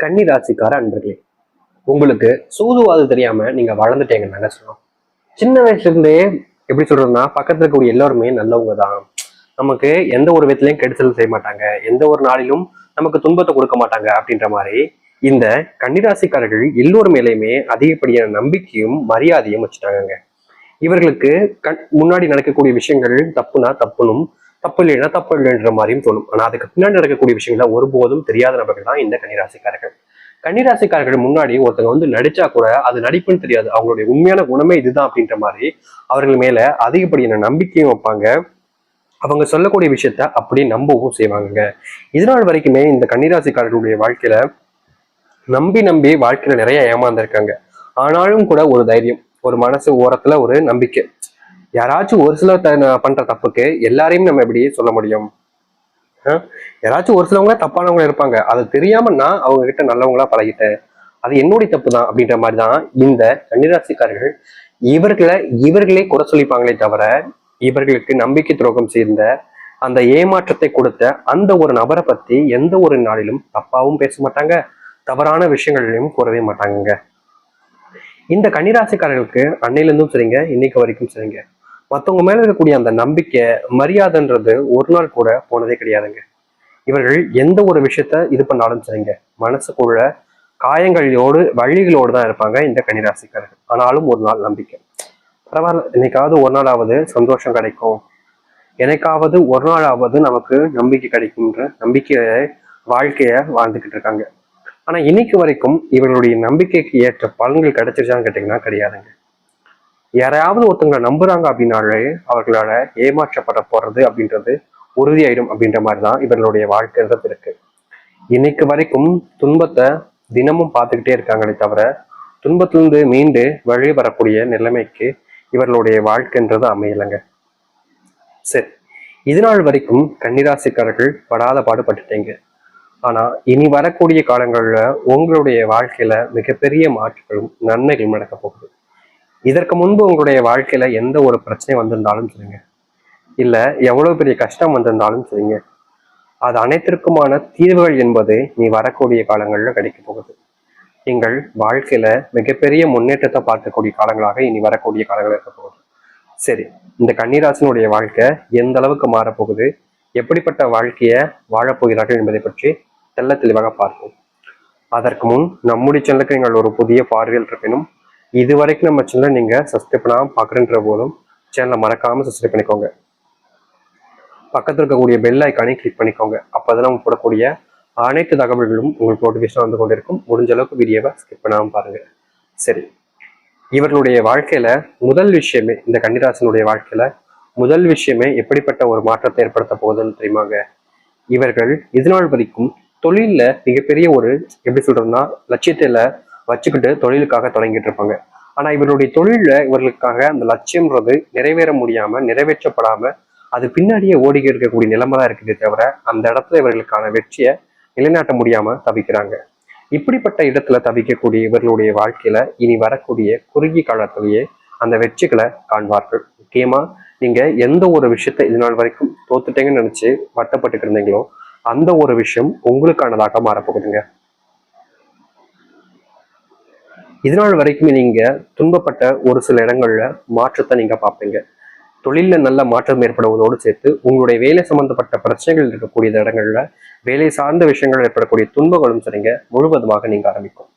கன்னி ராசிக்கார அன்பர்களே உங்களுக்கு சூதுவாது தெரியாம நீங்க வளர்ந்துட்டீங்கன்னு சொல்லலாம் சின்ன வயசுல இருந்தே எப்படி சொல்றதுன்னா பக்கத்துல இருக்கக்கூடிய எல்லாருமே நல்லவங்க தான் நமக்கு எந்த ஒரு விதத்திலையும் கெடுதல் செய்ய மாட்டாங்க. எந்த ஒரு நாளிலும் நமக்கு துன்பத்தை கொடுக்க மாட்டாங்க அப்படின்ற மாதிரி இந்த கன்னிராசிக்காரர்கள் எல்லோர் மேலேயுமே அதிகப்படியான நம்பிக்கையும் மரியாதையும் வச்சுட்டாங்க இவர்களுக்கு கண் முன்னாடி நடக்கக்கூடிய விஷயங்கள் தப்புனா தப்புனும் தப்பு இல்லைன்னா தப்பு இல்லைன்ற மாதிரியும் தோணும். ஆனா அதுக்கு பின்னாடி நடக்கக்கூடிய விஷயங்கள ஒருபோதும் தெரியாத நபர்கள் தான் இந்த கன்னிராசிக்காரர்கள். கன்னிராசிக்காரர்கள் முன்னாடி ஒருத்தங்க வந்து நடிச்சா கூட அது நடிப்புன்னு தெரியாது. அவங்களுடைய உண்மையான குணமே இதுதான் அப்படின்ற மாதிரி அவர்கள் மேல அதிகப்படியான நம்பிக்கையும் வைப்பாங்க. அவங்க சொல்லக்கூடிய விஷயத்த அப்படியே நம்பவும் செய்வாங்க இதனால் வரைக்குமே இந்த கன்னிராசிக்காரர்களுடைய வாழ்க்கையில நம்பி நம்பி வாழ்க்கையில நிறைய ஏமாந்துருக்காங்க. ஆனாலும் கூட ஒரு தைரியம் ஒரு மனசு ஓரத்துல ஒரு நம்பிக்கை. யாராச்சும் ஒரு சில பண்ற தப்புக்கு எல்லாரையும் நம்ம எப்படி சொல்ல முடியும்? யாராச்சும் ஒரு சிலவங்க தப்பானவங்க இருப்பாங்க. அது தெரியாம நான் அவங்க கிட்ட நல்லவங்களா பழகிட்டேன். அது என்னுடைய தப்பு தான் அப்படின்ற மாதிரி தான் இந்த கன்னிராசிக்காரர்கள் இவர்களை இவர்களே குறை சொல்லிப்பாங்களே தவிர இவர்களுக்கு நம்பிக்கை துரோகம் செய்த அந்த ஏமாற்றத்தை கொடுத்த அந்த ஒரு நபரை பத்தி எந்த ஒரு நாளிலும் தப்பாவும் பேச மாட்டாங்க. தவறான விஷயங்களிலும் கூறவே மாட்டாங்க இந்த கன்னிராசிக்காரர்களுக்கு அன்னையிலிருந்தும் சரிங்க இன்னைக்கு வரைக்கும் சரிங்க. மற்றவங்க மேல இருக்கக்கூடிய அந்த நம்பிக்கை மரியாதைன்றது ஒரு நாள் கூட போனதே கிடையாதுங்க. இவர்கள் எந்த ஒரு விஷயத்த இது பண்ணாலும் சரிங்க. மனசுக்குள்ள காயங்களோடு வழிகளோடு தான் இருப்பாங்க இந்த கன்னிராசிக்காரர்கள். ஆனாலும் ஒரு நாள் நம்பிக்கை. பரவாயில்ல என்னைக்காவது ஒரு நாளாவது சந்தோஷம் கிடைக்கும். எனக்காவது ஒரு நாளாவது நமக்கு நம்பிக்கை கிடைக்கும்ன்ற நம்பிக்கையை வாழ்க்கைய வாழ்ந்துகிட்டு இருக்காங்க. ஆனா இன்னைக்கு வரைக்கும் இவர்களுடைய நம்பிக்கைக்கு ஏற்ற பலன்கள் கிடைச்சிருச்சான்னு கேட்டீங்கன்னா கிடையாதுங்க. யாராவது ஒருத்தங்களை நம்புறாங்க அப்படின்னாலே அவர்களால ஏமாற்றப்பட போறது அப்படின்றது உறுதியாயிடும் அப்படின்ற மாதிரி தான் இவர்களுடைய வாழ்க்கைன்றது இருக்கு. இன்னைக்கு வரைக்கும் துன்பத்தை தினமும் பார்த்துக்கிட்டே இருக்காங்களே தவிர துன்பத்திலிருந்து மீண்டு வழி வரக்கூடிய நிலைமைக்கு இவர்களுடைய வாழ்க்கைன்றது அமையலைங்க. சரி இது நாள் வரைக்கும் கன்னிராசிக்காரர்கள் படாத பாடுபட்டுட்டீங்க. ஆனா இனி வரக்கூடிய காலங்களில் உங்களுடைய வாழ்க்கையில மிகப்பெரிய மாற்றங்களும் நன்மைகளும் நடக்க போகுது. இதற்கு முன்பு உங்களுடைய வாழ்க்கையில எந்த ஒரு பிரச்சனை வந்திருந்தாலும் சரிங்க இல்ல எவ்வளவு பெரிய கஷ்டம் வந்திருந்தாலும் சரிங்க அது அனைத்திற்குமான தீர்வுகள் என்பது நீ வரக்கூடிய காலங்களில் கிடைக்க போகுது. நீங்கள் வாழ்க்கையில மிகப்பெரிய முன்னேற்றத்தை பார்க்கக்கூடிய காலங்களாக இனி வரக்கூடிய காலங்கள் இருக்க போகுது. சரி இந்த கன்னிராசனுடைய வாழ்க்கை எந்த அளவுக்கு மாறப்போகுது? எப்படிப்பட்ட வாழ்க்கையை வாழப்போகிறார்கள் என்பதை பற்றி தெல்ல தெளிவாக பார்ப்போம். அதற்கு முன் நம்முடைய சேனலுக்கு நீங்கள் ஒரு புதிய பார்வையில் இருப்பினும் இது வரைக்கும் நம்ம சேனலை நீங்க சப்ஸ்கிரைப் பண்ணாமல் பார்க்குறன்ற போதும் சேனலை மறக்காம சப்ஸ்கிரைப் பண்ணிக்கோங்க. பக்கத்தில் இருக்கக்கூடிய பெல் ஐக்கானையும் கிளிக் பண்ணிக்கோங்க. அப்போதான் நம்ம போடக்கூடிய அனைத்து தகவல்களும் உங்களுக்கு நோட்டிஃபிகேஷன் வந்து கொண்டிருக்கும். முடிஞ்ச அளவுக்கு வீடியோவை ஸ்கிப் பண்ணாமல் பாருங்கள் சரி. இவர்களுடைய வாழ்க்கையில முதல் விஷயமே இந்த கன்னிராசனுடைய வாழ்க்கையில முதல் விஷயமே எப்படிப்பட்ட ஒரு மாற்றத்தை ஏற்படுத்த போகுதுன்னு தெரியுமாங்க? இவர்கள் இதனால் வரைக்கும் தொழில்ல மிகப்பெரிய ஒரு எப்படி சொல்றதுன்னா லட்சியத்தில் வச்சுக்கிட்டு தொழிலுக்காக தொடங்கிட்டு இருப்பாங்க ஆனா இவருடைய தொழில்ல இவர்களுக்காக அந்த லட்சியம்ன்றது நிறைவேற முடியாம நிறைவேற்றப்படாம அது பின்னாடியே ஓடிக்கி இருக்கக்கூடிய நிலைமை தான் இருக்குதே தவிர அந்த இடத்துல இவர்களுக்கான வெற்றியை நிலைநாட்ட முடியாம தவிக்கிறாங்க. இப்படிப்பட்ட இடத்துல தவிக்கக்கூடிய இவர்களுடைய வாழ்க்கையில இனி வரக்கூடிய குறுகிய காலத்திலேயே அந்த வெற்றிகளை காண்பார்கள். முக்கியமா நீங்க எந்த ஒரு விஷயத்த இது நாள் வரைக்கும் தோத்துட்டேங்கன்னு நினைச்சு வட்டப்பட்டு இருந்தீங்களோ அந்த ஒரு விஷயம் உங்களுக்கானதாக மாறப்போகுதுங்க. இதனால் வரைக்கும் நீங்க துன்பப்பட்ட ஒரு சில இடங்கள்ல மாற்றத்தை நீங்கள் பார்ப்பீங்க. தொழிலில் நல்ல மாற்றம் ஏற்படுவதோடு சேர்த்து உங்களுடைய வேலை சம்பந்தப்பட்ட பிரச்சனைகள் இருக்கக்கூடிய இடங்கள்ல வேலை சார்ந்த விஷயங்கள் ஏற்படக்கூடிய துன்பங்களும் சரிங்க முழுவதுமாக நீங்கள் ஆரம்பிக்கும்.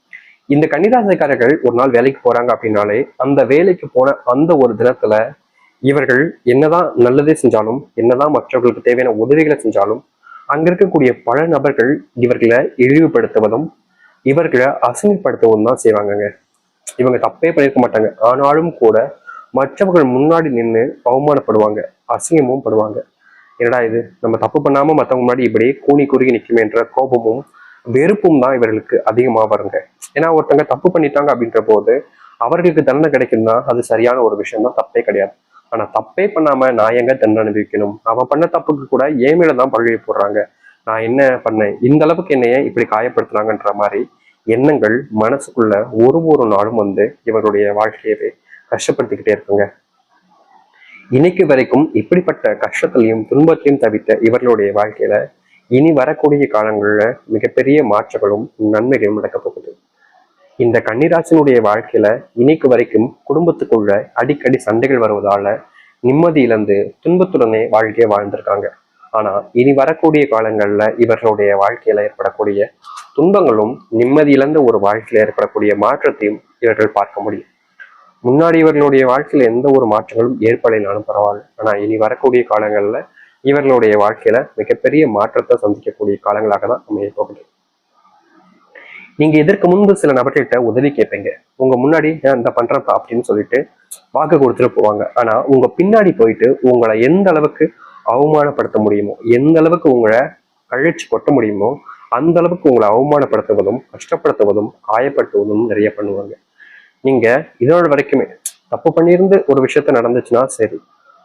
இந்த கன்னிராசிக்காரர்கள் ஒரு நாள் வேலைக்கு போறாங்க அப்படின்னாலே அந்த வேலைக்கு போன அந்த ஒரு தினத்துல இவர்கள் என்னதான் நல்லதே செஞ்சாலும் என்னதான் மற்றவர்களுக்கு தேவையான உதவிகளை செஞ்சாலும் அங்க இருக்கக்கூடிய பல நபர்கள் இவர்களை இழிவுபடுத்துவதும் இவர்களை அசிங்கப்படுத்தவும் தான் செய்வாங்கங்க. இவங்க தப்பே பண்ணியிருக்க மாட்டாங்க. ஆனாலும் கூட மற்றவர்கள் முன்னாடி நின்று அவமானப்படுவாங்க அசிங்கமும் படுவாங்க. என்னடா இது? நம்ம தப்பு பண்ணாம மற்றவங்க முன்னாடி இப்படி கூனி குறுகி நிற்குமேன்ற கோபமும் வெறுப்பும் தான் இவர்களுக்கு அதிகமா வருங்க. ஏன்னா ஒருத்தங்க தப்பு பண்ணிட்டாங்க அப்படின்ற போது அவர்களுக்கு தண்டனை கிடைக்கும்னா அது சரியான ஒரு விஷயம் தான். தப்பே கிடையாது. ஆனா தப்பே பண்ணாம நான் எங்க தண்டனை அனுபவிக்கணும்? அவன் பண்ண தப்புக்கு கூட ஏன் மேல தான் பழகி போடுறாங்க. நான் என்ன பண்ணேன்? இந்த அளவுக்கு என்னைய இப்படி காயப்படுத்துறாங்கன்ற மாதிரி எண்ணங்கள் மனசுக்குள்ள ஒரு ஒரு நாளும் வந்து இவருடைய வாழ்க்கையவே கஷ்டப்படுத்திக்கிட்டே இருக்குங்க. இன்னைக்கு வரைக்கும் இப்படிப்பட்ட கஷ்டத்திலையும் துன்பத்திலையும் தவித்த இவர்களுடைய வாழ்க்கையில இனி வரக்கூடிய காலங்கள்ல மிகப்பெரிய மாற்றங்களும் நன்மைகளும் நடக்க போகுது. இந்த கன்னிராசினுடைய வாழ்க்கையில இன்னைக்கு வரைக்கும் குடும்பத்துக்குள்ள அடிக்கடி சண்டைகள் வருவதால நிம்மதி இழந்து துன்பத்துடனே வாழ்க்கையை வாழ்ந்திருக்காங்க. ஆனா இனி வரக்கூடிய காலங்கள்ல இவர்களுடைய வாழ்க்கையில ஏற்படக்கூடிய துன்பங்களும் நிம்மதி இழந்த ஒரு வாழ்க்கையில ஏற்படக்கூடிய மாற்றத்தையும் இவர்கள் பார்க்க முடியும். முன்னாடி இவர்களுடைய வாழ்க்கையில எந்த ஒரு மாற்றங்களும் ஏற்படலைனாலும் பரவாயில்ல. ஆனா இனி வரக்கூடிய காலங்கள்ல இவர்களுடைய வாழ்க்கையில மிகப்பெரிய மாற்றத்தை சந்திக்கக்கூடிய காலங்களாக தான் அமைய போகுது. நீங்க இதற்கு முன்பு சில நபர்கள்ட்ட உதவி கேட்பீங்க. உங்க முன்னாடி நான் இந்த பண்றப்பா? அப்படின்னு சொல்லிட்டு வாக்கு கொடுத்துட்டு போவாங்க. ஆனா உங்க பின்னாடி போயிட்டு உங்களை எந்த அளவுக்கு அவமானப்படுத்த முடியுமோ எந்த அளவுக்கு உங்களை கழிச்சு கொட்ட முடியுமோ அந்த அளவுக்கு உங்களை அவமானப்படுத்துவதும் கஷ்டப்படுத்துவதும் காயப்படுத்துவதும் நிறைய பண்ணுவாங்க. நீங்க இதோட வரைக்குமே தப்பு பண்ணியிருந்து ஒரு விஷயத்த நடந்துச்சுன்னா சரி.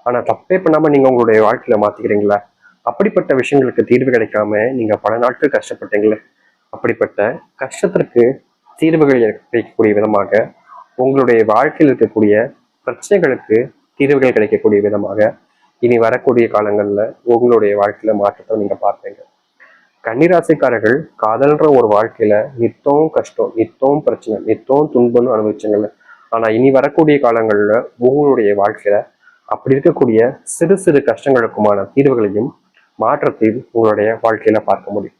ஆனா தப்பே பண்ணாம நீங்க உங்களுடைய வாழ்க்கையில மாத்திக்கிறீங்களா? அப்படிப்பட்ட விஷயங்களுக்கு தீர்வு கிடைக்காம நீங்க பல நாட்கள் கஷ்டப்பட்டீங்களே? அப்படிப்பட்ட கஷ்டத்திற்கு தீர்வுகள் கிடைக்கக்கூடிய விதமாக உங்களுடைய வாழ்க்கையில் இருக்கக்கூடிய பிரச்சனைகளுக்கு தீர்வுகள் கிடைக்கக்கூடிய விதமாக இனி வரக்கூடிய காலங்களில் உங்களுடைய வாழ்க்கையில மாற்றத்தை நீங்க பார்ப்பீங்க. கன்னிராசிக்காரர்கள் காதல்ன்ற ஒரு வாழ்க்கையில நித்தம் கஷ்டம் நித்தம் பிரச்சனை நித்தம் துன்பம்னு அனுபவிச்சாங்கல்ல. ஆனா இனி வரக்கூடிய காலங்கள்ல உங்களுடைய வாழ்க்கையில அப்படி இருக்கக்கூடிய சிறு சிறு கஷ்டங்களுக்குமான தீர்வுகளையும் மாற்றத்தையும் உங்களுடைய வாழ்க்கையில பார்க்க முடியும்.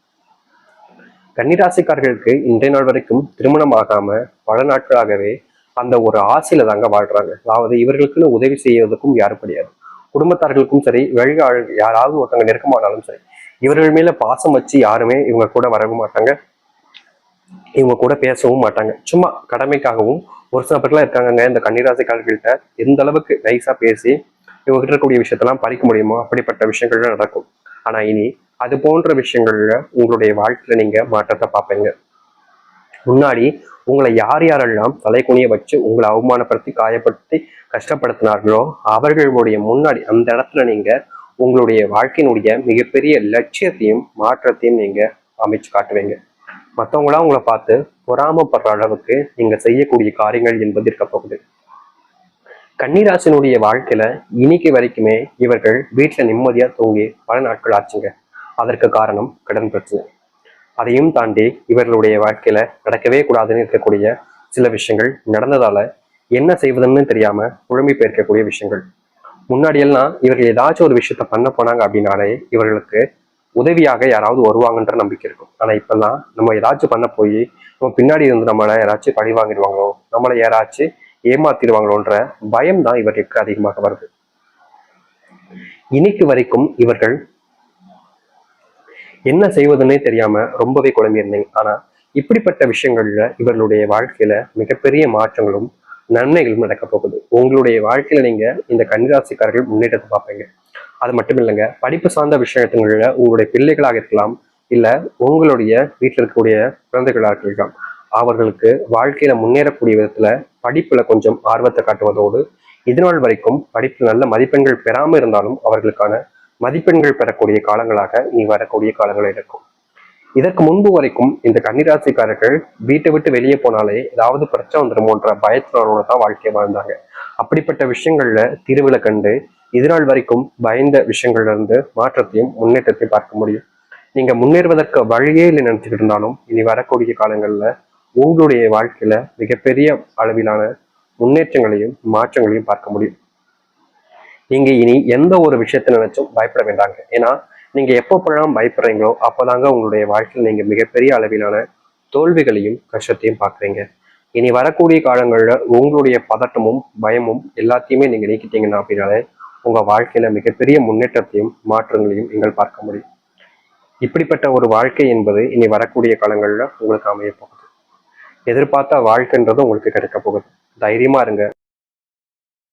கன்னிராசிக்காரர்களுக்கு இன்றைய நாள் வரைக்கும் திருமணம் ஆகாம பல நாட்களாகவே அந்த ஒரு ஆசையில தாங்க வாழ்றாங்க. அதாவது இவர்களுக்குன்னு உதவி செய்வதற்கும் யாரும் கிடையாது. குடும்பத்தார்களுக்கும் சரி வெளி யாராவது ஒருத்தங்க நெருக்கமானாலும் சரி இவர்கள் மேல பாசம் வச்சு யாருமே இவங்க கூட வரவும் மாட்டாங்க. இவங்க கூட பேசவும் மாட்டாங்க. சும்மா கடமைக்காகவும் ஒரு சில பேர்லாம் இருக்காங்க இந்த கன்னிராசிக்காரர்கள்ட்ட எந்த அளவுக்கு நைஸா பேசி இவங்க கிட்ட இருக்கக்கூடிய விஷயத்தெல்லாம் பறிக்க முடியுமோ அப்படிப்பட்ட விஷயங்கள்லாம் நடக்கும். ஆனா இனி அது போன்ற விஷயங்கள்ல உங்களுடைய வாழ்க்கையில நீங்க மாற்றத்தை பார்ப்பீங்க. முன்னாடி உங்களை யார் யாரெல்லாம் தலைக்குனிய வச்சு உங்களை அவமானப்படுத்தி காயப்படுத்தி கஷ்டப்படுத்தினார்களோ அவர்களுடைய முன்னாடி அந்த இடத்துல நீங்க உங்களுடைய வாழ்க்கையினுடைய மிகப்பெரிய லட்சியத்தையும் மாற்றத்தையும் நீங்க அமைச்சு காட்டுவீங்க. மற்றவங்களாம் உங்களை பார்த்து பொறாமப்படுற அளவுக்கு நீங்க செய்யக்கூடிய காரியங்கள் என்பது இருக்க போகுது. கன்னிராசினுடைய வாழ்க்கையில இன்னைக்கு வரைக்குமே இவர்கள் வீட்டுல நிம்மதியா தூங்கி பல நாட்கள் ஆச்சுங்க. அதற்கு காரணம் கடன் பிரச்சனை. அதையும் தாண்டி இவர்களுடைய வாழ்க்கையில நடக்கவே கூடாதுன்னு இருக்கக்கூடிய சில விஷயங்கள் நடந்ததால என்ன செய்வதுன்னு தெரியாம குழம்பி போயிருக்கக்கூடிய விஷயங்கள். முன்னாடியெல்லாம் இவர்கள் ஏதாச்சும் ஒரு விஷயத்த பண்ண போனாங்க அப்படின்னாலே இவர்களுக்கு உதவியாக யாராவது வருவாங்கன்ற நம்பிக்கை இருக்கும். ஆனா இப்பெல்லாம் நம்ம ஏதாச்சும் பண்ண போய் நம்ம பின்னாடி இருந்து நம்மளை யாராச்சும் பழி வாங்கிடுவாங்களோ நம்மளை யாராச்சும் ஏமாத்திடுவாங்களோன்ற பயம் தான் இவர்களுக்கு அதிகமாக வருது. இன்னைக்கு வரைக்கும் இவர்கள் என்ன செய்வதுன்னே தெரியாம ரொம்பவே குழம்பியிருந்தீங்க ஆனா இப்படிப்பட்ட விஷயங்கள்ல இவர்களுடைய வாழ்க்கையில மிகப்பெரிய மாற்றங்களும் நன்மைகளும் நடக்க போகுது. உங்களுடைய வாழ்க்கையில நீங்க இந்த கன்னிராசிக்காரர்கள் முன்னேற்றத்தை பார்ப்பீங்க. அது மட்டும் இல்லைங்க படிப்பு சார்ந்த விஷயங்கள்ல உங்களுடைய பிள்ளைகளாக இருக்கலாம் இல்ல உங்களுடைய வீட்டில் இருக்கக்கூடிய குழந்தைகளாக இருக்கலாம். அவர்களுக்கு வாழ்க்கையில முன்னேறக்கூடிய விதத்துல படிப்புல கொஞ்சம் ஆர்வத்தை காட்டுவதோடு இதுநாள் வரைக்கும் படிப்பில் நல்ல மதிப்பெண்கள் பெறாம இருந்தாலும் அவர்களுக்கான மதிப்பெண்கள் பெறக்கூடிய காலங்களாக நீ வரக்கூடிய காலங்கள் இருக்கும். இதற்கு முன்பு வரைக்கும் இந்த கன்னிராசிக்காரர்கள் வீட்டை விட்டு வெளியே போனாலே ஏதாவது பிரச்சனை வந்துடுமோன்ற பயத்தினரோட தான் வாழ்க்கையை வாழ்ந்தாங்க. அப்படிப்பட்ட விஷயங்கள்ல தீர்வுல கண்டு இதுநாள் வரைக்கும் பயந்த விஷயங்கள்ல இருந்து மாற்றத்தையும் முன்னேற்றத்தையும் பார்க்க முடியும். நீங்க முன்னேறுவதற்கு வழியே இல்லை நினைச்சுக்கிட்டு இருந்தாலும் இனி வரக்கூடிய காலங்கள்ல உங்களுடைய வாழ்க்கையில மிகப்பெரிய அளவிலான முன்னேற்றங்களையும் மாற்றங்களையும் பார்க்க முடியும். நீங்க இனி எந்த ஒரு விஷயத்த நினைச்சும் பயப்பட வேண்டாங்க. ஏன்னா நீங்க எப்போ பண்ணலாம் பயப்படுறீங்களோ அப்போதாங்க உங்களுடைய வாழ்க்கையில் நீங்க மிகப்பெரிய அளவிலான தோல்விகளையும் கஷ்டத்தையும் பார்க்குறீங்க. இனி வரக்கூடிய காலங்களில் உங்களுடைய பதட்டமும் பயமும் எல்லாத்தையுமே நீங்க நீக்கிட்டீங்கன்னா அப்படின்னாலே உங்க வாழ்க்கையில மிகப்பெரிய முன்னேற்றத்தையும் மாற்றங்களையும் நீங்கள் பார்க்க முடியும். இப்படிப்பட்ட ஒரு வாழ்க்கை என்பது இனி வரக்கூடிய காலங்களில் உங்களுக்கு அமைய போகுது. எதிர்பார்த்த வாழ்க்கைன்றது உங்களுக்கு கிடைக்க போகுது. தைரியமா இருங்க.